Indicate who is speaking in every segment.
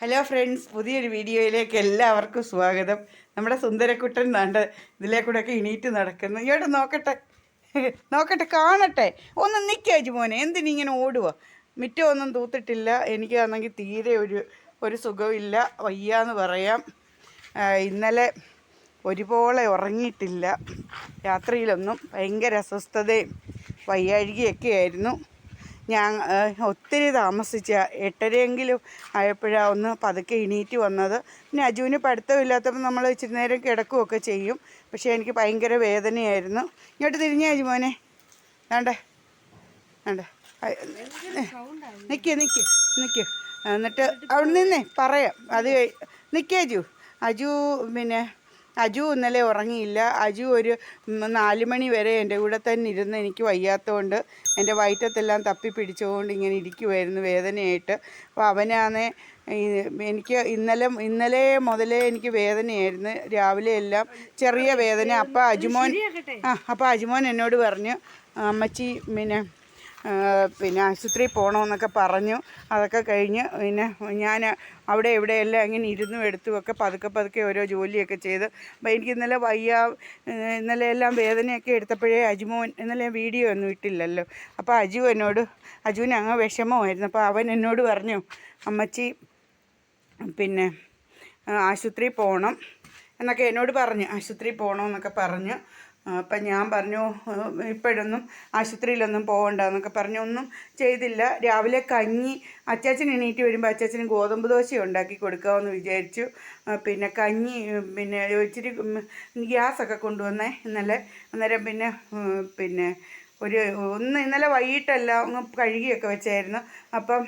Speaker 1: Hello friends പുതിയൊരു വീഡിയോയിലേക്ക് എല്ലാവർക്കും സ്വാഗതം. നമ്മുടെ സുന്ദരക്കുട്ടൻ നാണ്ട് ഇതിലേ കൂടെയൊക്കെ ഇണീറ്റ് നടക്കുന്നു. ഇങ്ങോട്ട് നോക്കട്ടെ. നോക്കട്ടെ കാണട്ടെ. ഒന്ന് നിൽക്കാജ് മോനെ. എന്തിനിങ്ങനെ ഓടുക മിറ്റോ ഒന്നും തൂത്തിട്ടില്ല. എനിക്കാണെങ്കിൽ തീരെ ഒരു ഒരു സുഖമില്ല. വയ്യാന്ന് പറയാം. ഇന്നലെ ഒരുപോലെ ഉറങ്ങിയിട്ടില്ല. രാത്രിയിലൊന്നും ഭയങ്കര അസ്വസ്ഥതയും വയ്യാഴികയൊക്കെ ആയിരുന്നു. ഞാൻ ഒത്തിരി താമസിച്ച എട്ടരയെങ്കിലും ആയപ്പോഴാണ് ഒന്ന് പതുക്കെ എണീറ്റ് വന്നത്. പിന്നെ അജുവിന് പഠിത്തമില്ലാത്തപ്പോൾ നമ്മൾ ഇച്ചിരി നേരം കിടക്കുകയൊക്കെ ചെയ്യും. പക്ഷേ എനിക്ക് ഭയങ്കര വേദനയായിരുന്നു. ഇങ്ങോട്ട് തിരിഞ്ഞേ അജുമോനെ വേണ്ടേ? വേണ്ടേ? നിൽക്കുക നിൽക്കുക നിൽക്കുക എന്നിട്ട് അവിടെ നിന്നേ പറയാം. അത് കഴി നിൽക്കുക അജു. അജു പിന്നെ അജു ഇന്നലെ ഉറങ്ങിയില്ല. അജു ഒരു നാലുമണി നാല് മണി വരെ എന്റെ കൂടെ തന്നെ ഇരുന്ന് എനിക്ക് വയ്യാത്തതുകൊണ്ട് എന്റെ വയറ്റത്തെല്ലാം തപ്പി പിടിച്ചുകൊണ്ട് ഇങ്ങനെ ഇരിക്കുമായിരുന്നു വേദനയായിട്ട്. അപ്പോൾ അവനാണേ എനിക്ക് ഇന്നലെ ഇന്നലെ മുതലേ എനിക്ക് വേദനയായിരുന്നു. രാവിലെ എല്ലാം ചെറിയ വേദന. അപ്പോൾ അജുമോൻ ആ അപ്പോൾ അജുമോൻ എന്നോട് പറഞ്ഞു അമ്മച്ചി പിന്നെ പിന്നെ ആശുപത്രിയിൽ പോകണമെന്നൊക്കെ പറഞ്ഞു. അതൊക്കെ കഴിഞ്ഞ് പിന്നെ ഞാൻ അവിടെ ഇവിടെയെല്ലാം ഇങ്ങനെ ഇരുന്നും എടുത്തുമൊക്കെ പതുക്കെ പതുക്കെ ഓരോ ജോലിയൊക്കെ ചെയ്ത്. അപ്പോൾ എനിക്ക് ഇന്നലെ വയ്യ ഇന്നലെ എല്ലാം വേദനയൊക്കെ എടുത്തപ്പോഴേ അജുമോൻ ഇന്നലെ വീഡിയോ ഒന്നും ഇട്ടില്ലല്ലോ. അപ്പോൾ അജു എന്നോട് അജുവിന് അങ്ങ് വിഷമമായിരുന്നു. അപ്പോൾ അവൻ എന്നോട് പറഞ്ഞു അമ്മച്ചി പിന്നെ ആശുപത്രിയിൽ പോകണം എന്നൊക്കെ എന്നോട് പറഞ്ഞു. ആശുപത്രിയിൽ പോകണമെന്നൊക്കെ പറഞ്ഞു. അപ്പം ഞാൻ പറഞ്ഞു ഇപ്പോഴൊന്നും ആശുപത്രിയിലൊന്നും പോകണ്ട എന്നൊക്കെ പറഞ്ഞു. ഒന്നും ചെയ്തില്ല. രാവിലെ കഞ്ഞി അച്ചാച്ചൻ എണീറ്റ് വരുമ്പോൾ അച്ചാച്ചന് ഗോതമ്പ് ദോശ ഉണ്ടാക്കി കൊടുക്കാമെന്ന് വിചാരിച്ചു. പിന്നെ കഞ്ഞി പിന്നെ ഇച്ചിരി ഗ്യാസൊക്കെ കൊണ്ടുവന്നേ ഇന്നലെ. അന്നേരം പിന്നെ പിന്നെ ഒരു ഒന്ന് ഇന്നലെ വൈകിട്ടല്ല അങ്ങ് കഴുകിയൊക്കെ വെച്ചായിരുന്നു. അപ്പം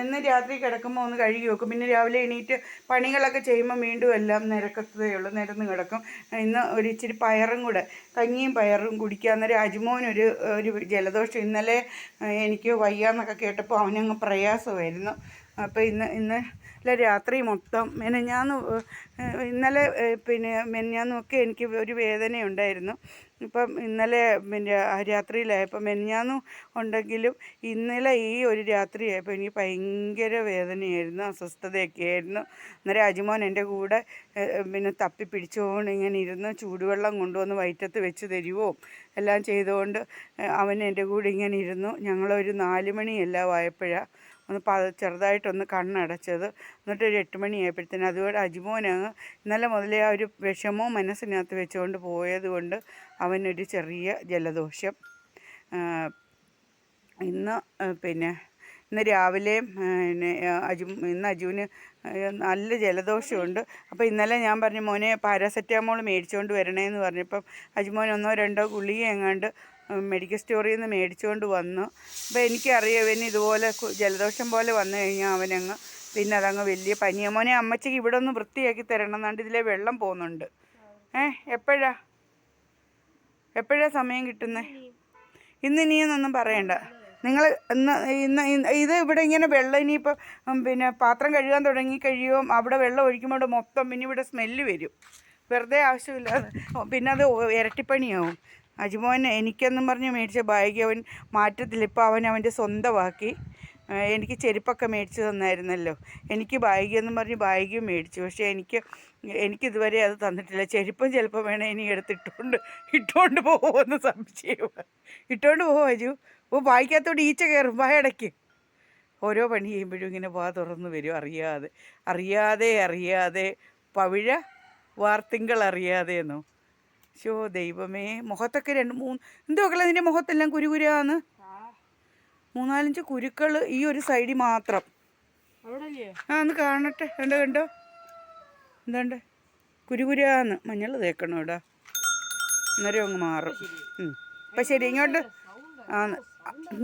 Speaker 1: ഇന്ന് രാത്രി കിടക്കുമ്പോൾ ഒന്ന് കഴുകി വെക്കും. പിന്നെ രാവിലെ എണീറ്റ് പണികളൊക്കെ ചെയ്യുമ്പോൾ വീണ്ടും എല്ലാം നിരക്കത്തതേ ഉള്ളൂ. നിരന്ന് കിടക്കും. ഇന്ന് ഒരു ഇച്ചിരി പയറും കൂടെ കഞ്ഞിയും പയറും കുടിക്കുക അന്നേരം അജുമോനൊരു ഒരു ജലദോഷം ഇന്നലെ എനിക്ക് വയ്യാന്നൊക്കെ കേട്ടപ്പോൾ അവനങ്ങ് പ്രയാസമായിരുന്നു. അപ്പോൾ ഇന്ന് ഇന്ന് അല്ല രാത്രി മൊത്തം മെനഞ്ഞാന്ന് ഇന്നലെ പിന്നെ മെനഞ്ഞാന്നൊക്കെ എനിക്ക് ഒരു വേദനയുണ്ടായിരുന്നു. ഇപ്പം ഇന്നലെ പിന്നെ രാത്രിയിലായപ്പോൾ മെനഞ്ഞാന്നും ഉണ്ടെങ്കിലും ഇന്നലെ ഈ ഒരു രാത്രിയായപ്പോൾ എനിക്ക് ഭയങ്കര വേദനയായിരുന്നു അസ്വസ്ഥതയൊക്കെ ആയിരുന്നു. അന്നേരം അജിമോൻ എന്റെ കൂടെ പിന്നെ തപ്പി പിടിച്ചുകൊണ്ട് ഇങ്ങനെ ഇരുന്ന് ചൂടുവെള്ളം കൊണ്ടുവന്ന് വയറ്റത്ത് വെച്ച് തരുവോ എല്ലാം ചെയ്തുകൊണ്ട് അവൻ എന്റെ കൂടെ ഇങ്ങനെ ഇരുന്നു. ഞങ്ങളൊരു നാല് മണിയെല്ലാം ആയപ്പോഴാണ് ഒന്ന് പ ചെറുതായിട്ടൊന്ന് കണ്ണടച്ചത്. എന്നിട്ട് ഒരു എട്ട് മണിയായപ്പോഴത്തേന് അതുപോലെ അജിമോനങ്ങ് ഇന്നലെ മുതലേ ആ ഒരു വിഷമവും മനസ്സിനകത്ത് വെച്ചുകൊണ്ട് പോയത് കൊണ്ട് അവനൊരു ചെറിയ ജലദോഷം. ഇന്ന് പിന്നെ ഇന്ന് രാവിലെ പിന്നെ അജു ഇന്ന് അജുവിന് നല്ല ജലദോഷമുണ്ട്. അപ്പോൾ ഇന്നലെ ഞാൻ പറഞ്ഞു മോനെ പാരാസെറ്റാമോൾ മേടിച്ചുകൊണ്ട് വരണേന്ന് പറഞ്ഞപ്പം അജുമോൻ ഒന്നോ രണ്ടോ ഗുളിക എങ്ങാണ്ട് മെഡിക്കൽ സ്റ്റോറിൽ നിന്ന് മേടിച്ചുകൊണ്ട് വന്നു. അപ്പോൾ എനിക്കറിയാം ഇവന് ഇതുപോലെ ജലദോഷം പോലെ വന്നു കഴിഞ്ഞാൽ അവനങ്ങ് പിന്നെ അതങ്ങ് വലിയ പനിയ. മോനെ അമ്മച്ചയ്ക്ക് ഇവിടെ ഒന്ന് വൃത്തിയാക്കി തരണം എന്നാണ്ട് ഇതിലെ വെള്ളം പോകുന്നുണ്ട്. ഏഹ് എപ്പോഴാ? എപ്പോഴാ സമയം കിട്ടുന്നത് ഇന്ന് ഇനിയെന്നൊന്നും പറയണ്ട. നിങ്ങൾ ഇന്ന് ഇന്ന് ഇത് ഇവിടെ ഇങ്ങനെ വെള്ളം ഇനിയിപ്പോൾ പിന്നെ പാത്രം കഴുകാൻ തുടങ്ങി കഴിയുമ്പോൾ അവിടെ വെള്ളം ഒഴിക്കുമ്പോൾ മൊത്തം പിന്നെ ഇവിടെ സ്മെല്ല് വരും. വെറുതെ ആവശ്യമില്ലാതെ ഓ, പിന്നെ അത് ഇരട്ടിപ്പണിയാവും. അജിമോൻ എനിക്കെന്നും പറഞ്ഞ് മേടിച്ച ബാഗ് അവൻ മാറ്റത്തില്ല. ഇപ്പോൾ അവൻ അവന്റെ സ്വന്തമാക്കി. എനിക്ക് ചെരുപ്പൊക്കെ മേടിച്ച് തന്നായിരുന്നല്ലോ. എനിക്ക് ബാഗ് എന്നും പറഞ്ഞ് ബാഗിയും മേടിച്ചു. പക്ഷേ എനിക്ക് എനിക്കിതുവരെ അത് തന്നിട്ടില്ല. ചെരുപ്പം ചിലപ്പോൾ വേണേൽ ഇനി എടുത്ത് ഇട്ടുകൊണ്ട് പോകുമെന്ന് സംശയമാണ്. ഇട്ടുകൊണ്ട് പോകുമോ അജു. ഓ ബായിക്കകത്തോട്ട് ഈച്ച കയറും വായടയ്ക്ക് ഓരോ പണി ചെയ്യുമ്പോഴും ഇങ്ങനെ വാ തുറന്ന് വരും. അറിയാതെ അറിയാതെ അറിയാതെ. പവിഴ വാർത്തിങ്കൾ അറിയാതെ എന്നോ. ഷോ ദൈവമേ. മുഖത്തൊക്കെ രണ്ട് മൂന്ന് എന്തോ മക്കളെ നിന്റെ മുഖത്തെല്ലാം കുരുകുരാന്ന്. മൂന്നാലഞ്ച് കുരുക്കൾ ഈ ഒരു സൈഡിൽ മാത്രം. ആ ഒന്ന് കാണട്ടെ. കണ്ടോ കണ്ടോ? എന്താണ്ട് കുരുകുരാന്ന് മഞ്ഞൾ തേക്കണം ഇവിടെ. അന്നേരം അങ്ങ് മാറും. അപ്പം ശരി ഇങ്ങോട്ട്. ആന്ന്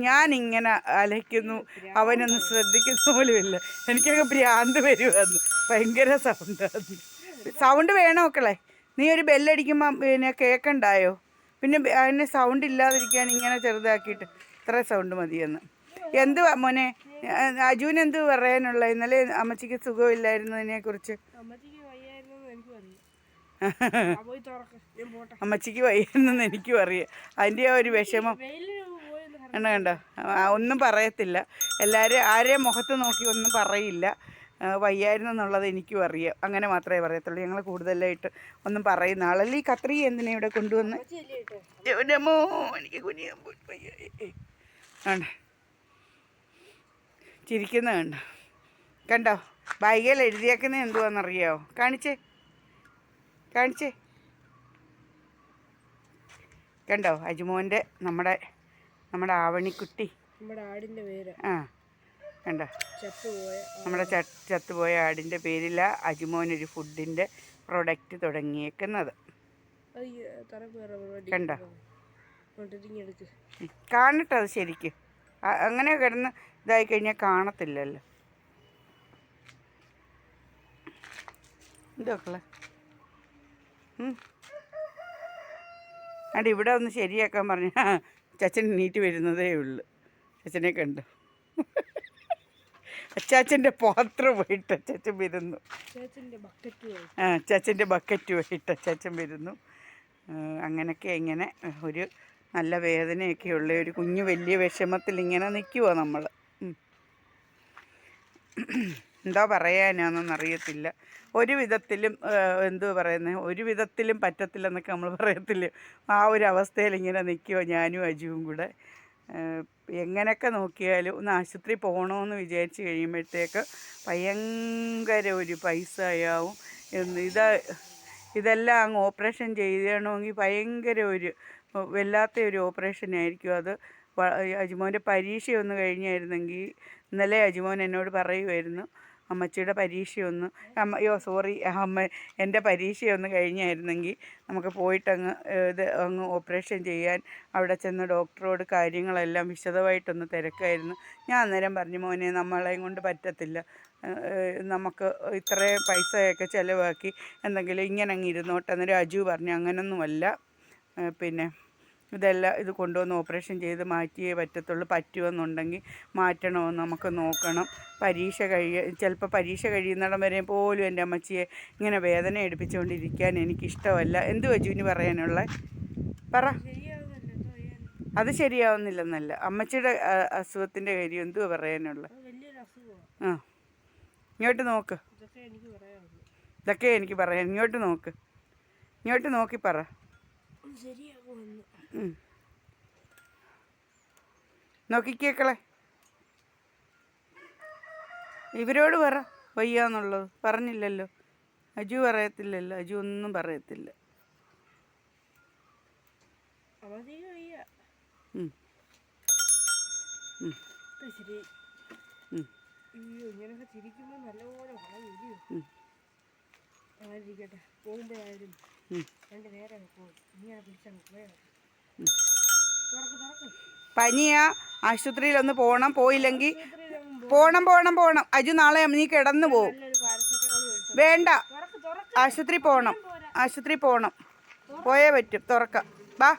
Speaker 1: ഞാനിങ്ങനെ അലയ്ക്കുന്നു. അവനൊന്നും ശ്രദ്ധിക്കുന്ന പോലുമില്ല എനിക്കൊക്കെ ഭ്രാന്ത് വരുമായിരുന്നു ഭയങ്കര സൗണ്ടാന്ന് സൗണ്ട് വേണോ മക്കളെ? നീ ഒരു ബെല്ലടിക്കുമ്പോൾ പിന്നെ കേൾക്കണ്ടായോ പിന്നെ അതിന് സൗണ്ട് ഇല്ലാതിരിക്കാൻ ഇങ്ങനെ ചെറുതാക്കിയിട്ട് ഇത്ര സൗണ്ട് മതിയെന്ന്. എന്ത് മോനെ? അജുവിന് എന്ത് പറയാനുള്ള? ഇന്നലെ അമ്മച്ചിക്ക് സുഖമില്ലായിരുന്നതിനെ കുറിച്ച്
Speaker 2: അമ്മച്ചിക്ക് വയ്യായിരുന്നെന്ന് എനിക്കും അറിയാം.
Speaker 1: അതിന്റെ ആ ഒരു വിഷമം. കണ്ട? കണ്ടോ ഒന്നും പറയത്തില്ല. എല്ലാവരും ആരെയും മുഖത്ത് നോക്കി ഒന്നും പറയില്ല. വയ്യായിരുന്നു എന്നുള്ളത് എനിക്കും അറിയാം. അങ്ങനെ മാത്രമേ പറയത്തുള്ളൂ. ഞങ്ങൾ കൂടുതലായിട്ട് ഒന്നും പറയുന്ന ആളല്ല. ഈ കത്രി എന്തിനാ ഇവിടെ കൊണ്ടുവന്ന്? എനിക്ക് കുനിയാൻ പോയി. വയ്യ. ആണ്. ചിരിക്കുന്ന കണ്ടോ? കണ്ടോ? ബൈഗയിൽ എഴുതിയേക്കുന്നത് എന്തുവാണെന്നറിയാമോ കാണിച്ചേ. കാണിച്ചേ. കണ്ടോ? അജുമോന്റെ നമ്മുടെ നമ്മുടെ ആവണിക്കുട്ടി.
Speaker 2: നമ്മുടെ ആടിന്റെ പേര്.
Speaker 1: ആ കണ്ടോ?
Speaker 2: ചത്തുപോയ
Speaker 1: നമ്മുടെ ചത്തുപോയ ആടിന്റെ പേരില അജുമോനൊരു ഫുഡിന്റെ പ്രൊഡക്റ്റ് തുടങ്ങിയേക്കുന്നത്. കണ്ടോ? കാണട്ടെ അത് ശരിക്കും. അങ്ങനെ കിടന്ന് ഇതായി കഴിഞ്ഞാൽ കാണത്തില്ലല്ലോ. ഇതൊക്കെ അവിടെ ഇവിടെ ഒന്ന് ശരിയാക്കാൻ പറഞ്ഞാൽ ചച്ചൻ നീറ്റ് വരുന്നതേ ഉള്ളു. ചച്ചനെ കണ്ടു. അച്ചാച്ചന്റെ പാത്രം പോയിട്ട് അച്ചാച്ചൻ വരുന്നു. ആ അച്ചാച്ചന്റെ ബക്കറ്റ് പോയിട്ട് അച്ചാച്ചൻ വരുന്നു. അങ്ങനെയൊക്കെ ഇങ്ങനെ ഒരു നല്ല വേദനയൊക്കെ ഉള്ള ഒരു കുഞ്ഞു വലിയ വിഷമത്തിൽ ഇങ്ങനെ നിൽക്കുവോ നമ്മൾ എന്താ പറയാനാണെന്നൊന്നും അറിയത്തില്ല ഒരു വിധത്തിലും എന്തുവാ പറയുന്നത് ഒരു വിധത്തിലും പറ്റത്തില്ലെന്നൊക്കെ നമ്മൾ പറയത്തില്ല? ആ ഒരു അവസ്ഥയിൽ ഇങ്ങനെ നിൽക്കുമോ ഞാനും അജുവും കൂടെ. എങ്ങനെയൊക്കെ നോക്കിയാലും ഒന്ന് ആശുപത്രി പോകണമെന്ന് വിചാരിച്ച് കഴിയുമ്പോഴത്തേക്ക് ഭയങ്കര ഒരു പൈസ ആവും എന്ന് ഇതാ ഇതെല്ലാം അങ്ങ് ഓപ്പറേഷൻ ചെയ്യണമെങ്കിൽ ഭയങ്കര ഒരു വല്ലാത്ത ഒരു ഓപ്പറേഷൻ ആയിരിക്കും അത് അജിമോന്റെ പരീക്ഷ ഒന്ന് കഴിഞ്ഞായിരുന്നെങ്കിൽ ഇന്നലെ അജിമോൻ എന്നോട് പറയുമായിരുന്നു അമ്മച്ചിയുടെ പരീക്ഷയൊന്ന് അമ്മ സോറി അമ്മ എന്റെ പരീക്ഷയൊന്ന് കഴിഞ്ഞായിരുന്നെങ്കിൽ നമുക്ക് പോയിട്ടങ്ങ് ഇത് അങ്ങ് ഓപ്പറേഷൻ ചെയ്യാൻ അവിടെ ചെന്ന് ഡോക്ടറോട് കാര്യങ്ങളെല്ലാം വിശദമായിട്ടൊന്ന് തിരക്കായിരുന്നു. ഞാൻ അന്നേരം പറഞ്ഞു മോനെ നമ്മളെയും കൊണ്ട് പറ്റത്തില്ല. നമുക്ക് ഇത്രയും പൈസയൊക്കെ ചിലവാക്കി എന്തെങ്കിലും ഇങ്ങനെ അങ്ങ് ഇരുന്നോട്ടെ അന്നേരം അജു പറഞ്ഞു. അങ്ങനൊന്നുമല്ല. പിന്നെ ഇതെല്ലാം ഇത് കൊണ്ടുവന്ന് ഓപ്പറേഷൻ ചെയ്ത് മാറ്റിയേ പറ്റത്തുള്ളൂ. പറ്റുമെന്നുണ്ടെങ്കിൽ മാറ്റണമെന്ന് നമുക്ക് നോക്കണം. പരീക്ഷ കഴിയ ചിലപ്പോൾ പരീക്ഷ കഴിയുന്നിടം വരെ പോലും എന്റെ അമ്മച്ചിയെ ഇങ്ങനെ വേദന എടുപ്പിച്ചുകൊണ്ടിരിക്കാൻ എനിക്കിഷ്ടമല്ല. എന്ത് ഇനി പറയാനുള്ള? പറ. അത് ശരിയാവുന്നില്ലെന്നല്ല. അമ്മച്ചിയുടെ അസുഖത്തിന്റെ കാര്യം എന്തുവാ പറയാനുള്ള? ആ. ഇങ്ങോട്ട് നോക്ക്.
Speaker 2: ഇതൊക്കെ എനിക്ക്
Speaker 1: പറയാൻ ഇങ്ങോട്ട് നോക്ക്. ഇങ്ങോട്ട് നോക്കി പറ.
Speaker 2: ശരിയാകുമെന്ന്.
Speaker 1: നോക്കിക്കേക്കളെ ഇവരോട് പറ. വയ്യാന്നുള്ളത്. പറഞ്ഞില്ലല്ലോ. അജു പറയത്തില്ലല്ലോ. അജു ഒന്നും പറയത്തില്ല.
Speaker 2: പോകുമ്പോഴായാലും. രണ്ട് നേരം പോകും. ഇങ്ങനെ പിടിച്ചങ്ങ് പോയാൽ. തുറക്ക് ആശുപത്രിയിൽ
Speaker 1: പനിയാ ആശുപത്രിയിലൊന്ന് പോകണം പോയില്ലെങ്കിൽ പോണം പോണം പോണം. അജു നാളെ നീ കിടന്നു പോവും. വേണ്ട. ആശുപത്രി പോണം. ആശുപത്രി പോകണം പോയേ പറ്റും. തുറക്കാം.
Speaker 2: ബാ.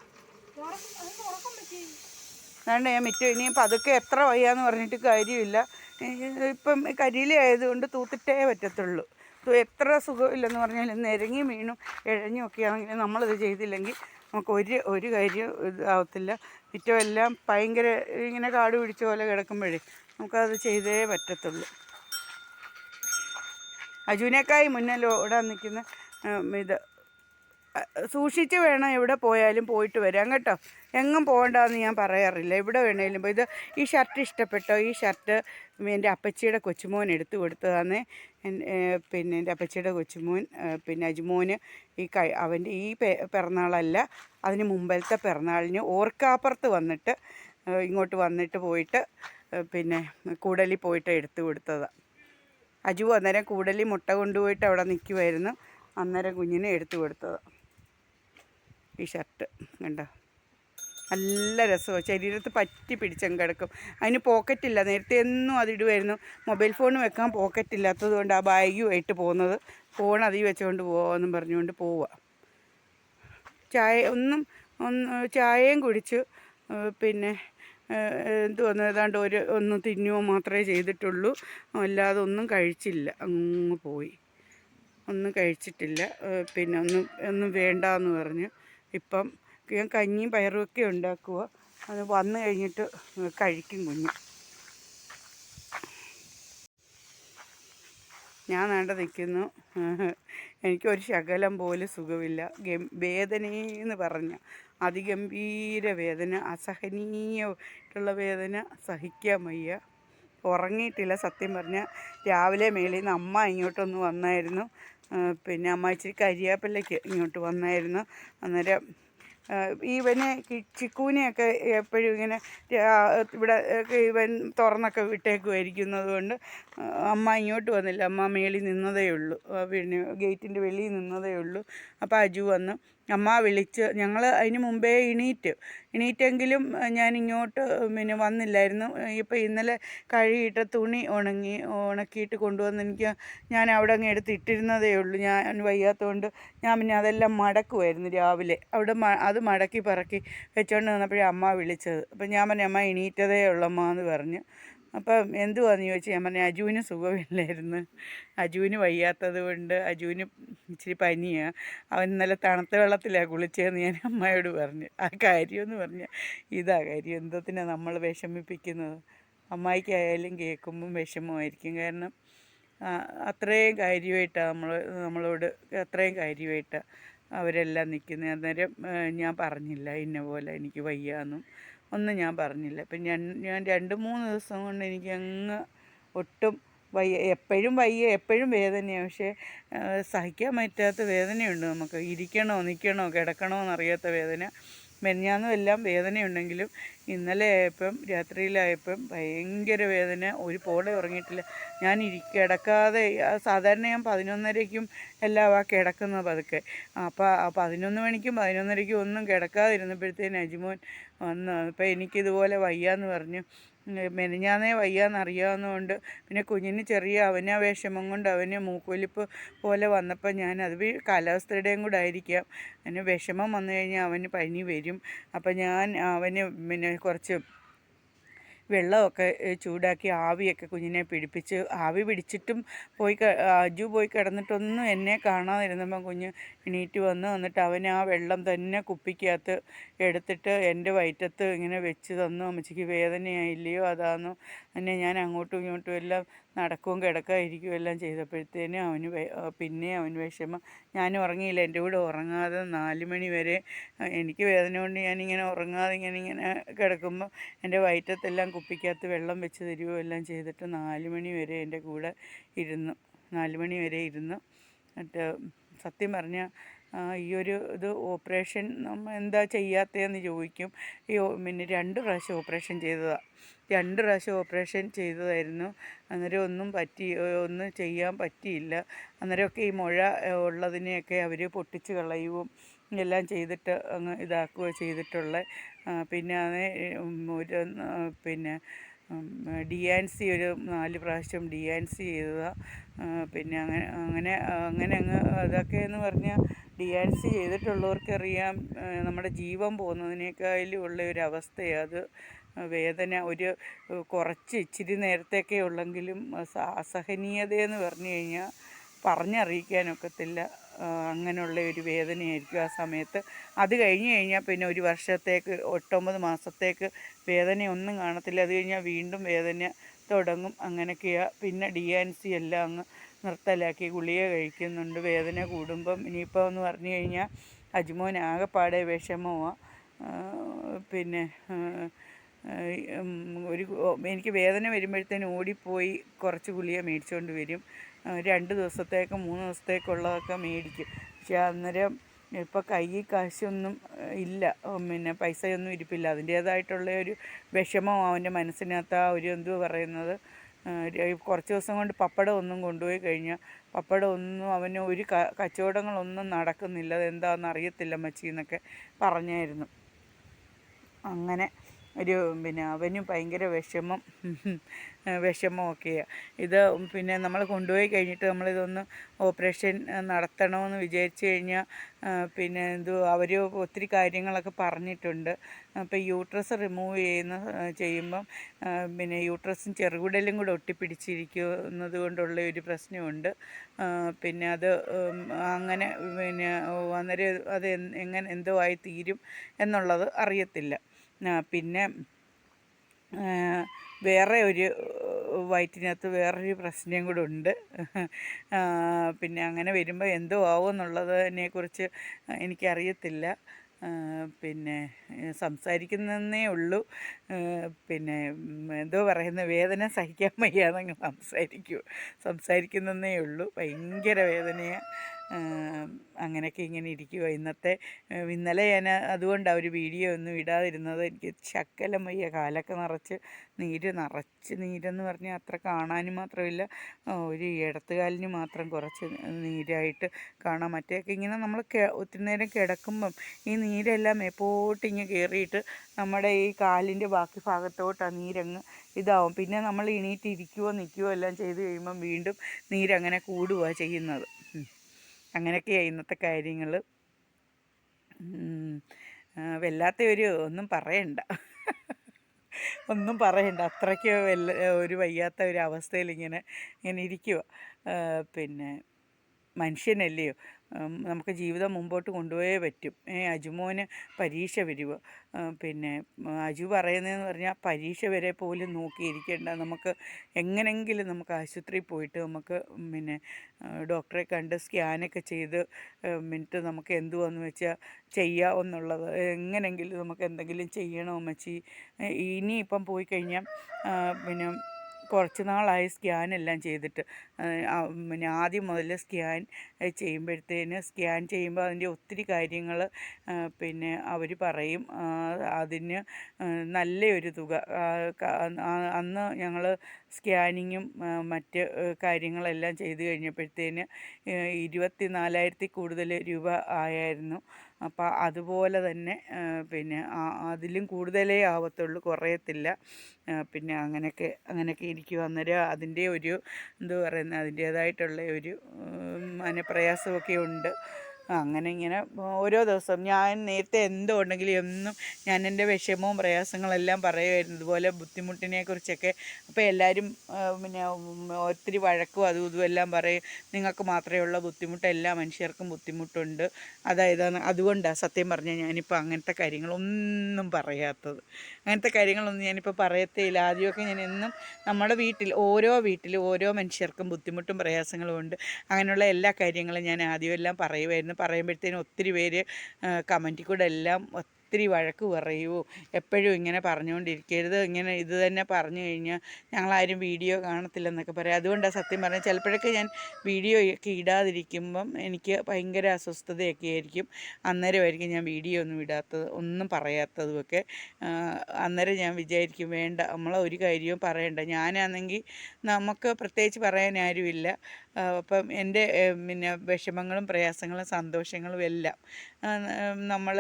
Speaker 1: വേണ്ട ഞാൻ മിറ്റം ഇനിയും പതുക്കെ എത്ര വയ്യാന്ന് പറഞ്ഞിട്ട് കാര്യമില്ല. ഇപ്പം കരിയില ആയതുകൊണ്ട് തൂത്തിട്ടേ പറ്റത്തുള്ളൂ. എത്ര സുഖമില്ലെന്ന് പറഞ്ഞാൽ ഇറങ്ങി വീണും. ഇഴഞ്ഞും ഒക്കെ നമ്മളിത് ചെയ്തില്ലെങ്കിൽ നമുക്ക് ഒരു ഒരു കാര്യം ഇതാവത്തില്ല പിറ്റോ എല്ലാം ഭയങ്കര ഇങ്ങനെ കാട് പിടിച്ച പോലെ കിടക്കുമ്പോഴേ നമുക്കത് ചെയ്തേ പറ്റത്തുള്ളൂ. അജുവിനേക്കായി മുന്നിൽ ഓടാൻ നിൽക്കുന്ന ഇത് സൂക്ഷിച്ച് വേണം എവിടെ പോയാലും പോയിട്ട് വരാം കേട്ടോ. എങ്ങും പോകണ്ടെന്ന് ഞാൻ പറയാറില്ല. എവിടെ വേണേലും ഇത് ഈ ഷർട്ട് ഇഷ്ടപ്പെട്ടോ? ഈ ഷർട്ട് എന്റെ അപ്പച്ചിയുടെ കൊച്ചുമോൻ എടുത്തു കൊടുത്തതാണ് പിന്നെ എന്റെ അപ്പച്ചിയുടെ കൊച്ചുമോൻ പിന്നെ അജുമോന് ഈ കൈ അവന്റെ ഈ പിറന്നാളല്ല അതിന് മുമ്പിലത്തെ പിറന്നാളിന് ഓർക്കാപ്പുറത്ത് വന്നിട്ട് ഇങ്ങോട്ട് വന്നിട്ട് പോയിട്ട് പിന്നെ കൂടലി പോയിട്ട് എടുത്തു കൊടുത്തതാണ് അജു അന്നേരം കൂടലി മുട്ട കൊണ്ടുപോയിട്ട് അവിടെ നിൽക്കുമായിരുന്നു അന്നേരം കുഞ്ഞിനെ എടുത്തു കൊടുത്തത്. ഈ ഷർട്ട് കണ്ടോ? നല്ല രസമാണ് ശരീരത്ത് പറ്റി പിടിച്ചങ്ങ് കിടക്കും. അതിന് പോക്കറ്റില്ല നേരത്തെ എന്നും അതിടുമായിരുന്നു മൊബൈൽ ഫോൺ വെക്കാൻ പോക്കറ്റ് ഇല്ലാത്തത് കൊണ്ട് ആ ബാഗുമായിട്ട് പോകുന്നത് ഫോൺ അതിൽ വെച്ചുകൊണ്ട് പോവാമെന്നും പറഞ്ഞുകൊണ്ട് പോവുക ചായ ഒന്നും ഒന്ന് ചായയും കുടിച്ച്. പിന്നെ എന്തുവന്നു ഏതാണ്ട് ഒരു ഒന്ന് തിന്നുവോ മാത്രമേ ചെയ്തിട്ടുള്ളൂ. അല്ലാതെ ഒന്നും കഴിച്ചില്ല. അങ്ങ് പോയി. ഒന്നും കഴിച്ചിട്ടില്ല. പിന്നെ ഒന്നും ഒന്നും വേണ്ടാന്ന് പറഞ്ഞു. ഇപ്പം ഞാൻ കഞ്ഞിയും പയറുമൊക്കെ ഉണ്ടാക്കുക അത് വന്നു കഴിഞ്ഞിട്ട് കഴിക്കും കുഞ്ഞ്. ഞാൻ വേണ്ട നിൽക്കുന്നു. എനിക്കൊരു ശകലം പോലും സുഖമില്ല. ഗം വേദനയെന്ന് പറഞ്ഞ അതിഗംഭീര വേദന അസഹനീയമായിട്ടുള്ള വേദന സഹിക്കാൻ വയ്യ. ഉറങ്ങിയിട്ടില്ല സത്യം പറഞ്ഞാൽ രാവിലെ മേളിൽ നിന്ന് അമ്മ ഇങ്ങോട്ടൊന്ന് വന്നായിരുന്നു. പിന്നെ അമ്മ ഇച്ചിരി കരിയാപ്പിലേക്ക് ഇങ്ങോട്ട് വന്നായിരുന്നു. അന്നേരം ഈ ഇവനെ കി- ചിക്കൂനെയൊക്കെ എപ്പോഴും ഇങ്ങനെ ഇവിടെ ഇവൻ തുറന്നൊക്കെ വിട്ടേക്കുമായിരിക്കുന്നത് കൊണ്ട് അമ്മ ഇങ്ങോട്ട് വന്നില്ല. അമ്മ മേളിൽ നിന്നതേ ഉള്ളൂ. പിന്നെ ഗേറ്റിന്റെ വെളിയിൽ നിന്നതേ ഉള്ളൂ. അപ്പോൾ അജു വന്ന്. അമ്മ വിളിച്ച് ഞങ്ങൾ അതിന് മുമ്പേ എണീറ്റ്. എണീറ്റെങ്കിലും ഞാൻ ഇങ്ങോട്ട് പിന്നെ വന്നില്ലായിരുന്നു. ഇപ്പോൾ ഇന്നലെ കഴുകിയിട്ട തുണി ഉണങ്ങി ഉണക്കിയിട്ട് കൊണ്ടുവന്ന് എനിക്ക് ഞാൻ അവിടെ അങ്ങ് എടുത്ത് ഇട്ടിരുന്നതേ ഉള്ളൂ. ഞാൻ വയ്യാത്തതുകൊണ്ട് ഞാൻ പിന്നെ അതെല്ലാം മടക്കുമായിരുന്നു രാവിലെ. അവിടെ അത് മടക്കി പറക്കി വെച്ചോണ്ട് നിന്നപ്പോഴേ അമ്മ വിളിച്ചത്. അപ്പം ഞാൻ പറഞ്ഞു അമ്മ എണീറ്റതേ ഉള്ളമ്മ എന്ന് പറഞ്ഞു അപ്പം എന്തുവാന്ന് ചോദിച്ചു ഞാൻ പറഞ്ഞു അജുവിന് സുഖമില്ലായിരുന്നു. അജുവിന് വയ്യാത്തത് കൊണ്ട് അജുവിന് ഇച്ചിരി പനിയാണ് അവൻ നല്ല തണുത്ത വെള്ളത്തിലാണ് കുളിച്ചതെന്ന് ഞാൻ അമ്മയോട് പറഞ്ഞു. ആ കാര്യമെന്ന് പറഞ്ഞാൽ ഇതാ കാര്യം. എന്തത്തിനാണ് നമ്മൾ വിഷമിപ്പിക്കുന്നത്? അമ്മായിക്കായാലും കേൾക്കുമ്പം വിഷമമായിരിക്കും. കാരണം അത്രയും കാര്യമായിട്ടാണ് നമ്മൾ നമ്മളോട് അത്രയും കാര്യമായിട്ടാണ് അവരെല്ലാം നിൽക്കുന്നത്. അന്നേരം ഞാൻ പറഞ്ഞില്ല. ഇന്ന പോലെ എനിക്ക് വയ്യാന്നും. ഒന്നും ഞാൻ പറഞ്ഞില്ല. പിന്നെ ഞാൻ രണ്ട് മൂന്ന് ദിവസം കൊണ്ട് എനിക്ക് അങ്ങ് ഒട്ടും വയ്യ എപ്പോഴും വയ്യ എപ്പോഴും വേദനയാണ് പക്ഷേ സഹിക്കാൻ പറ്റാത്ത വേദനയുണ്ട് നമുക്ക്. ഇരിക്കണോ നിൽക്കണോ കിടക്കണോ എന്നറിയാത്ത വേദന. മെനിഞ്ഞാന്നും എല്ലാം വേദനയുണ്ടെങ്കിലും ഇന്നലെ ആയപ്പം രാത്രിയിലായപ്പം ഭയങ്കര വേദന. ഒരു പോടെ ഉറങ്ങിയിട്ടില്ല. ഞാൻ ഇരി കിടക്കാതെ സാധാരണ ഞാൻ പതിനൊന്നരയ്ക്കും എല്ലാം ആ കിടക്കുന്നത് പതുക്കെ. അപ്പോൾ പതിനൊന്ന് മണിക്കും പതിനൊന്നരയ്ക്കും ഒന്നും കിടക്കാതിരുന്നപ്പോഴത്തേന് അജിമോൻ വന്ന് അപ്പോൾ എനിക്കിതുപോലെ വയ്യാന്ന് പറഞ്ഞു. മെനിഞ്ഞാന്നേ വയ്യാന്ന് അറിയാവുന്നതുകൊണ്ട് പിന്നെ കുഞ്ഞിന് ചെറിയ അവന വിഷമം കൊണ്ട് അവന് മൂക്കൊലിപ്പ് പോലെ വന്നപ്പോൾ ഞാൻ അത് കാലാവസ്ഥയുടെയും കൂടെ ആയിരിക്കാം. അവന് വിഷമം വന്നു കഴിഞ്ഞാൽ അവന് പനി വരും. അപ്പം ഞാൻ അവന് പിന്നെ കുറച്ച് വെള്ളമൊക്കെ ചൂടാക്കി ആവിയൊക്കെ കുഞ്ഞിനെ പിടിപ്പിച്ച് ആവി പിടിച്ചിട്ടും പോയി അജു പോയി കിടന്നിട്ടൊന്നും എന്നെ കാണാതിരുന്നപ്പം കുഞ്ഞ് എണീറ്റ് വന്ന് എന്നിട്ട് അവൻ ആ വെള്ളം തന്നെ കുപ്പിക്കകത്ത് എടുത്തിട്ട് എന്റെ വയറ്റത്ത് ഇങ്ങനെ വെച്ച് തന്നു. അമ്മച്ചിക്ക് വേദനയായില്ലയോ അതാന്നു എന്നെ ഞാൻ അങ്ങോട്ടും ഇങ്ങോട്ടും എല്ലാം നടക്കുകയും കിടക്കുകയും ഇരിക്കുകയും എല്ലാം ചെയ്തപ്പോഴത്തേനും അവന് പിന്നെ അവന് വിഷമം. ഞാൻ ഉറങ്ങിയില്ല. എന്റെ കൂടെ ഉറങ്ങാതെ നാല് മണി വരെ എനിക്ക് വേദന കൊണ്ട് ഞാനിങ്ങനെ ഉറങ്ങാതെ ഇങ്ങനെ ഇങ്ങനെ കിടക്കുമ്പോൾ എന്റെ വയറ്റത്തെല്ലാം കുപ്പിക്കകത്ത് വെള്ളം വെച്ച് തരുമോ എല്ലാം ചെയ്തിട്ട് നാല് മണി വരെ എന്റെ കൂടെ ഇരുന്നു. നാല് മണി വരെ ഇരുന്നു. എന്നിട്ട് സത്യം പറഞ്ഞാൽ ഈ ഒരു ഇത് ഓപ്പറേഷൻ എന്താ ചെയ്യാത്തതെന്ന് ചോദിക്കും. ഈ പിന്നെ രണ്ട് പ്രാവശ്യം ഓപ്പറേഷൻ ചെയ്തതാണ് രണ്ട് പ്രാവശ്യം ഓപ്പറേഷൻ ചെയ്തതായിരുന്നു. അന്നേരം ഒന്നും പറ്റി ഒന്നും ചെയ്യാൻ പറ്റിയില്ല. അന്നേരമൊക്കെ ഈ മുഴ ഉള്ളതിനെയൊക്കെ അവർ പൊട്ടിച്ച് കളയുകയും എല്ലാം ചെയ്തിട്ട് അങ്ങ് ഇതാക്കുകയോ ചെയ്തിട്ടുള്ള പിന്നെ അത് ഒരു പിന്നെ ഡി ആൻ സി ഒരു നാല് പ്രാവശ്യം ഡി ആൻ സി ചെയ്തതാണ് പിന്നെ അങ്ങനെ അങ്ങനെ അങ്ങനെ അങ്ങ് അതൊക്കെ എന്ന് പറഞ്ഞാൽ ഡി ആർ സി ചെയ്തിട്ടുള്ളവർക്കറിയാം നമ്മുടെ ജീവൻ പോകുന്നതിനേക്കാളും ഉള്ള ഒരു അവസ്ഥയാണ് അത്. വേദന ഒരു കുറച്ച് ഇച്ചിരി നേരത്തെയൊക്കെ ഉള്ളെങ്കിലും അസ- അസഹനീയതയെന്ന് പറഞ്ഞു കഴിഞ്ഞാൽ പറഞ്ഞറിയിക്കാനൊക്കത്തില്ല അങ്ങനെയുള്ള ഒരു വേദനയായിരിക്കും ആ സമയത്ത്. അത് കഴിഞ്ഞ് കഴിഞ്ഞാൽ പിന്നെ ഒരു വർഷത്തേക്ക് എട്ടൊമ്പത് മാസത്തേക്ക് വേദനയൊന്നും കാണത്തില്ല. അത് കഴിഞ്ഞാൽ വീണ്ടും വേദന തുടങ്ങും അങ്ങനെയൊക്കെയാണ് പിന്നെ ഡി ആൻ സി എല്ലാം അങ്ങ് നിർത്തലാക്കി. ഗുളിക കഴിക്കുന്നുണ്ട്. വേദന കൂടുമ്പം ഇനിയിപ്പോൾ എന്ന് പറഞ്ഞു കഴിഞ്ഞാൽ അജ്മോൻ ആകെപ്പാടെ വിഷമമാണ് പിന്നെ ഒരു എനിക്ക് വേദന വരുമ്പോഴത്തേനും ഓടിപ്പോയി കുറച്ച് ഗുളിക മേടിച്ചുകൊണ്ട് വരും. രണ്ട് ദിവസത്തേക്ക് മൂന്ന് ദിവസത്തേക്കുള്ളതൊക്കെ മേടിക്കും. പക്ഷെ അന്നേരം ഇപ്പോൾ കയ്യിൽ കാശൊന്നും ഇല്ല. പിന്നെ പൈസയൊന്നും ഇരിപ്പില്ല. അതിന്റേതായിട്ടുള്ള ഒരു വിഷമം അവന്റെ മനസ്സിനകത്ത് ആ ഒരു എന്തു പറയുന്നത്? കുറച്ച് ദിവസം കൊണ്ട് പപ്പടം ഒന്നും കൊണ്ടുപോയി കഴിഞ്ഞാൽ പപ്പടം ഒന്നും അവന് ഒരു കച്ചവടങ്ങളൊന്നും നടക്കുന്നില്ല. അതെന്താണെന്ന് അറിയത്തില്ല മച്ചി എന്നൊക്കെ പറഞ്ഞായിരുന്നു. അങ്ങനെ ഒരു പിന്നെ അവനും ഭയങ്കര വിഷമം. വിഷമമൊക്കെയാണ് ഇത് പിന്നെ നമ്മൾ കൊണ്ടുപോയി കഴിഞ്ഞിട്ട് നമ്മളിതൊന്ന് ഓപ്പറേഷൻ നടത്തണമെന്ന് വിചാരിച്ചു കഴിഞ്ഞാൽ പിന്നെ ഇത് അവർ ഒത്തിരി കാര്യങ്ങളൊക്കെ പറഞ്ഞിട്ടുണ്ട്. അപ്പോൾ യൂട്രസ് റിമൂവ് ചെയ്യുന്ന ചെയ്യുമ്പം പിന്നെ യൂട്രസും ചെറുകുടലും കൂടെ ഒട്ടിപ്പിടിച്ചിരിക്കുന്നത് കൊണ്ടുള്ള ഒരു പ്രശ്നമുണ്ട്. പിന്നെ അത് അങ്ങനെ പിന്നെ അന്നേരം അത് എങ്ങനെ എന്തോ ആയി തീരും എന്നുള്ളത് അറിയത്തില്ല. പിന്നെ വേറെ ഒരു വയറ്റിനകത്ത് വേറൊരു പ്രശ്നം കൂടെ ഉണ്ട്. പിന്നെ അങ്ങനെ വരുമ്പോൾ എന്തോ ആവും എന്നുള്ളതിനെ കുറിച്ച് എനിക്കറിയത്തില്ല. പിന്നെ സംസാരിക്കുന്നതേ ഉള്ളൂ. പിന്നെ എന്തോ പറയുന്ന വേദന സഹിക്കാൻ വയ്യാതങ്ങ് സംസാരിക്കൂ. സംസാരിക്കുന്നതേ ഉള്ളൂ. ഭയങ്കര വേദനയാണ് അങ്ങനെയൊക്കെ ഇങ്ങനെ ഇരിക്കുക ഇന്നത്തെ ഇന്നലെ ഞാൻ അതുകൊണ്ടാണ് ഒരു വീഡിയോ ഒന്നും ഇടാതിരുന്നത്. എനിക്ക് ശക്കലം വയ്യ. കാലൊക്കെ നിറച്ച് നീര് നിറച്ച് നീരെന്ന് പറഞ്ഞാൽ അത്ര കാണാനും മാത്രമില്ല. ഒരു ഇടത്തുകാലിന് മാത്രം കുറച്ച് നീരായിട്ട് കാണാം. മറ്റേയൊക്കെ ഇങ്ങനെ നമ്മൾ ഒത്തിരി നേരം കിടക്കുമ്പം ഈ നീരെല്ലാം എപ്പോട്ട് ഇങ്ങനെ കയറിയിട്ട് നമ്മുടെ ഈ കാലിന്റെ ബാക്കി ഭാഗത്തോട്ട് ആ നീരങ്ങ് ഇതാവും. പിന്നെ നമ്മൾ ഇണീറ്റ് ഇരിക്കുകയോ നിൽക്കുകയോ എല്ലാം ചെയ്ത് കഴിയുമ്പം വീണ്ടും നീരങ്ങനെ കൂടുക ചെയ്യുന്നത്. അങ്ങനെയൊക്കെയാണ് ഇന്നത്തെ കാര്യങ്ങൾ വല്ലാത്ത ഒരു ഒന്നും പറയണ്ട. ഒന്നും പറയണ്ട. അത്രയ്ക്ക് വല്ല ഒരു വയ്യാത്ത ഒരു അവസ്ഥയിൽ ഇങ്ങനെ ഇങ്ങനെ ഇരിക്കുക പിന്നെ മനുഷ്യനല്ലയോ? നമുക്ക് ജീവിതം മുമ്പോട്ട് കൊണ്ടുപോയേ പറ്റും. ഏ അജുമോന് പരീക്ഷ വരുക പിന്നെ അജു പറയുന്നതെന്ന് പറഞ്ഞാൽ പരീക്ഷ വരെ പോലും നോക്കിയിരിക്കേണ്ട. നമുക്ക് എങ്ങനെങ്കിലും നമുക്ക് ആശുപത്രിയിൽ പോയിട്ട് നമുക്ക് പിന്നെ ഡോക്ടറെ കണ്ട് സ്കാനൊക്കെ ചെയ്ത് മിനിറ്റ് നമുക്ക് എന്തുവാന്ന് വെച്ചാൽ ചെയ്യാമെന്നുള്ളത് എങ്ങനെങ്കിലും നമുക്ക് എന്തെങ്കിലും ചെയ്യണോ മച്ചി? ഇനിയിപ്പം പോയി കഴിഞ്ഞാൽ പിന്നെ കുറച്ച് നാളായി സ്കാൻ എല്ലാം ചെയ്തിട്ട്. പിന്നെ ആദ്യം മുതൽ സ്കാൻ ചെയ്യുമ്പോഴത്തേന് സ്കാൻ ചെയ്യുമ്പോൾ അതിന്റെ ഒത്തിരി കാര്യങ്ങൾ പിന്നെ അവർ പറയും. അതിന് നല്ലൊരു തുക. അന്ന് ഞങ്ങൾ സ്കാനിങ്ങും മറ്റ് കാര്യങ്ങളെല്ലാം ചെയ്ത് കഴിഞ്ഞപ്പോഴത്തേന് ഇരുപത്തി നാലായിരത്തി കൂടുതൽ രൂപ ആയായിരുന്നു. അപ്പോൾ അതുപോലെ തന്നെ പിന്നെ അതിലും കൂടുതലേ ആവത്തുള്ളൂ കുറയത്തില്ല. പിന്നെ അങ്ങനെയൊക്കെ അങ്ങനെയൊക്കെ ഇരിക്കും അന്നേരം അതിന്റെ ഒരു എന്താ പറയുന്നത് അതിന്റേതായിട്ടുള്ള ഒരു മനപ്രയാസമൊക്കെ ഉണ്ട്. അങ്ങനെ ഇങ്ങനെ ഓരോ ദിവസം ഞാൻ നേരത്തെ എന്തോ ഉണ്ടെങ്കിലും എന്നും ഞാൻ എന്റെ വിഷമവും പ്രയാസങ്ങളെല്ലാം പറയുമായിരുന്നു. ഇതുപോലെ ബുദ്ധിമുട്ടിനെ കുറിച്ചൊക്കെ അപ്പോൾ എല്ലാവരും പിന്നെ ഒത്തിരി വഴക്കും അതും ഇതും എല്ലാം പറയും. നിങ്ങൾക്ക് മാത്രമേ ഉള്ള ബുദ്ധിമുട്ട് എല്ലാ മനുഷ്യർക്കും ബുദ്ധിമുട്ടുണ്ട്. അതായത് അതുകൊണ്ടാണ് സത്യം പറഞ്ഞാൽ ഞാനിപ്പോൾ അങ്ങനത്തെ കാര്യങ്ങളൊന്നും പറയാത്തത്. അങ്ങനത്തെ കാര്യങ്ങളൊന്നും ഞാനിപ്പോൾ പറയത്തേയില്ല. ആദ്യമൊക്കെ ഞാൻ എന്നും നമ്മുടെ വീട്ടിൽ ഓരോ വീട്ടിലും ഓരോ മനുഷ്യർക്കും ബുദ്ധിമുട്ടും പ്രയാസങ്ങളും ഉണ്ട്. അങ്ങനെയുള്ള എല്ലാ കാര്യങ്ങളും ഞാൻ ആദ്യമെല്ലാം പറയുമായിരുന്നു. പറയുമ്പോഴത്തേനും ഒത്തിരി പേര് കമന്റിൽ കൂടെ എല്ലാം ഒത്തിരി വഴക്ക് പറയുമോ എപ്പോഴും ഇങ്ങനെ പറഞ്ഞുകൊണ്ടിരിക്കരുത് ഇങ്ങനെ ഇത് തന്നെ പറഞ്ഞു കഴിഞ്ഞാൽ ഞങ്ങളാരും വീഡിയോ കാണത്തില്ലെന്നൊക്കെ പറയും. അതുകൊണ്ടാണ് സത്യം പറഞ്ഞാൽ ചിലപ്പോഴൊക്കെ ഞാൻ വീഡിയോ ഒക്കെ ഇടാതിരിക്കുമ്പം എനിക്ക് ഭയങ്കര അസ്വസ്ഥതയൊക്കെ ആയിരിക്കും. അന്നേരമായിരിക്കും ഞാൻ വീഡിയോ ഒന്നും ഇടാത്തത് ഒന്നും പറയാത്തതുമൊക്കെ. അന്നേരം ഞാൻ വിചാരിക്കും വേണ്ട നമ്മളെ ഒരു കാര്യവും പറയണ്ട. ഞാനാണെങ്കിൽ നമുക്ക് പ്രത്യേകിച്ച് പറയാൻ ആരുമില്ല. അപ്പം എന്റെ പിന്നെ വിഷമങ്ങളും പ്രയാസങ്ങളും സന്തോഷങ്ങളും എല്ലാം നമ്മൾ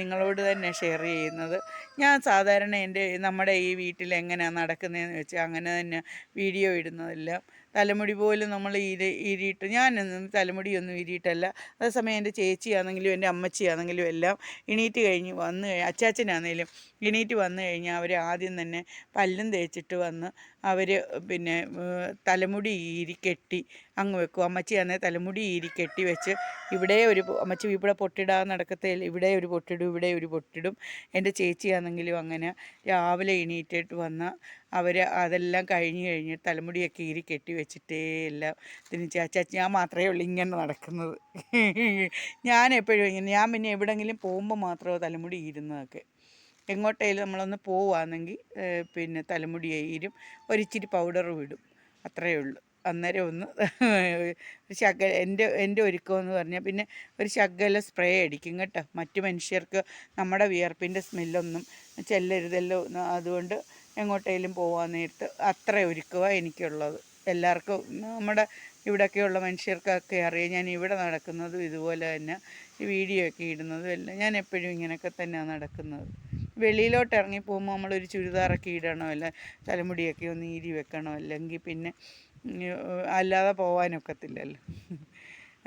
Speaker 1: നിങ്ങളോട് തന്നെ ഷെയർ ചെയ്യുന്നത്. ഞാൻ സാധാരണ എന്റെ നമ്മുടെ ഈ വീട്ടിൽ എങ്ങനെയാണ് നടക്കുന്നതെന്ന് വെച്ചാൽ അങ്ങനെ തന്നെ വീഡിയോ ഇടുന്നതെല്ലാം. തലമുടി പോലും നമ്മൾ ഇരി ഇരിയിട്ട് ഞാനൊന്നും തലമുടിയൊന്നും ഇരിയിട്ടല്ല. അതേസമയം എന്റെ ചേച്ചിയാണെങ്കിലും എന്റെ അമ്മച്ചിയാണെങ്കിലും എല്ലാം എണീറ്റ് കഴിഞ്ഞ് വന്ന് കഴിഞ്ഞ് അച്ചാച്ചനാണെങ്കിലും എണീറ്റ് വന്നു കഴിഞ്ഞാൽ അവർ ആദ്യം തന്നെ പല്ലും തേച്ചിട്ട് വന്ന് അവർ പിന്നെ തലമുടി ഈരി കെട്ടി അങ്ങ് വെക്കും. അമ്മച്ചിയാണെങ്കിൽ തലമുടി ഈരി കെട്ടി വെച്ച് ഇവിടെ ഒരു അമ്മച്ചി ഇവിടെ പൊട്ടിടാൻ നടക്കത്തേൽ ഇവിടെ ഒരു പൊട്ടിടും ഇവിടെ ഒരു പൊട്ടിടും. എന്റെ ചേച്ചിയാണെങ്കിലും അങ്ങനെ രാവിലെ എണീറ്റിട്ട് വന്ന് അവർ അതെല്ലാം കഴിഞ്ഞ് കഴിഞ്ഞ് തലമുടിയൊക്കെ ഇരി കെട്ടി വെച്ചിട്ടേ എല്ലാം ഇതിന് ചാച്ചാ ഞാൻ മാത്രമേ ഉള്ളൂ ഇങ്ങനെ നടക്കുന്നത്. ഞാൻ എപ്പോഴും ഇങ്ങനെ ഞാൻ പിന്നെ എവിടെയെങ്കിലും പോകുമ്പോൾ മാത്രമേ തലമുടി ഇരുന്നതൊക്കെ. എങ്ങോട്ടേലും നമ്മളൊന്ന് പോവുകയാണെങ്കിൽ പിന്നെ തലമുടി ഈരും ഒരിച്ചിരി പൗഡറും ഇടും. അത്രയേ ഉള്ളൂ. അന്നേരം ഒന്ന് ഒരു ശകല എന്റെ എന്റെ ഒരുക്കം എന്ന് പറഞ്ഞാൽ പിന്നെ ഒരു ശകല സ്പ്രേ അടിക്കും കേട്ടോ. മറ്റു മനുഷ്യർക്ക് നമ്മുടെ വിയർപ്പിന്റെ സ്മെല്ലൊന്നും ചെല്ലരുതല്ലോ. അതുകൊണ്ട് എങ്ങോട്ടേലും പോകാൻ നേരത്ത് അത്ര ഒരുക്കുക എനിക്കുള്ളത്. എല്ലാവർക്കും നമ്മുടെ ഇവിടെയൊക്കെയുള്ള മനുഷ്യർക്കൊക്കെ അറിയാം. ഞാൻ ഇവിടെ നടക്കുന്നതും ഇതുപോലെ തന്നെ വീഡിയോ ഒക്കെ ഇടുന്നതും എല്ലാം ഞാൻ എപ്പോഴും ഇങ്ങനെയൊക്കെ തന്നെയാണ് നടക്കുന്നത്. വെളിയിലോട്ട് ഇറങ്ങി പോകുമ്പോൾ നമ്മളൊരു ചുരിദാറൊക്കെ ഇടണോ അല്ല തലമുടിയൊക്കെ ഒന്ന് ഈരി വെക്കണോ അല്ലെങ്കിൽ പിന്നെ അല്ലാതെ പോകാനൊക്കത്തില്ലല്ലോ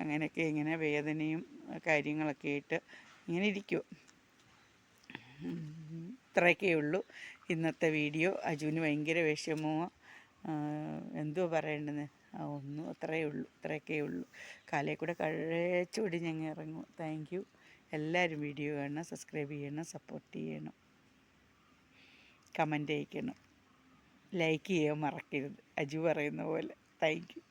Speaker 1: അങ്ങനെയൊക്കെ ഇങ്ങനെ വേദനയും കാര്യങ്ങളൊക്കെ ആയിട്ട് ഇങ്ങനെ ഇരിക്കും ഇത്രയൊക്കെ ഉള്ളൂ. ഇന്നത്തെ വീഡിയോ അജുവിന് ഭയങ്കര വിഷമമോ എന്തോ പറയേണ്ടത്? ഒന്നും അത്രയേ ഉള്ളൂ ഇത്രയൊക്കെ ഉള്ളൂ. കാലേ കൂടെ കഴിച്ചോടി ഞങ്ങൾ ഇറങ്ങും. താങ്ക് യു എല്ലാവരും വീഡിയോ കാണണം സബ്സ്ക്രൈബ് ചെയ്യണം സപ്പോർട്ട് ചെയ്യണം. കമന്റ് അയക്കണം. ലൈക്ക് ചെയ്യാൻ മറക്കരുത്. അജു പറയുന്ന പോലെ. Thank you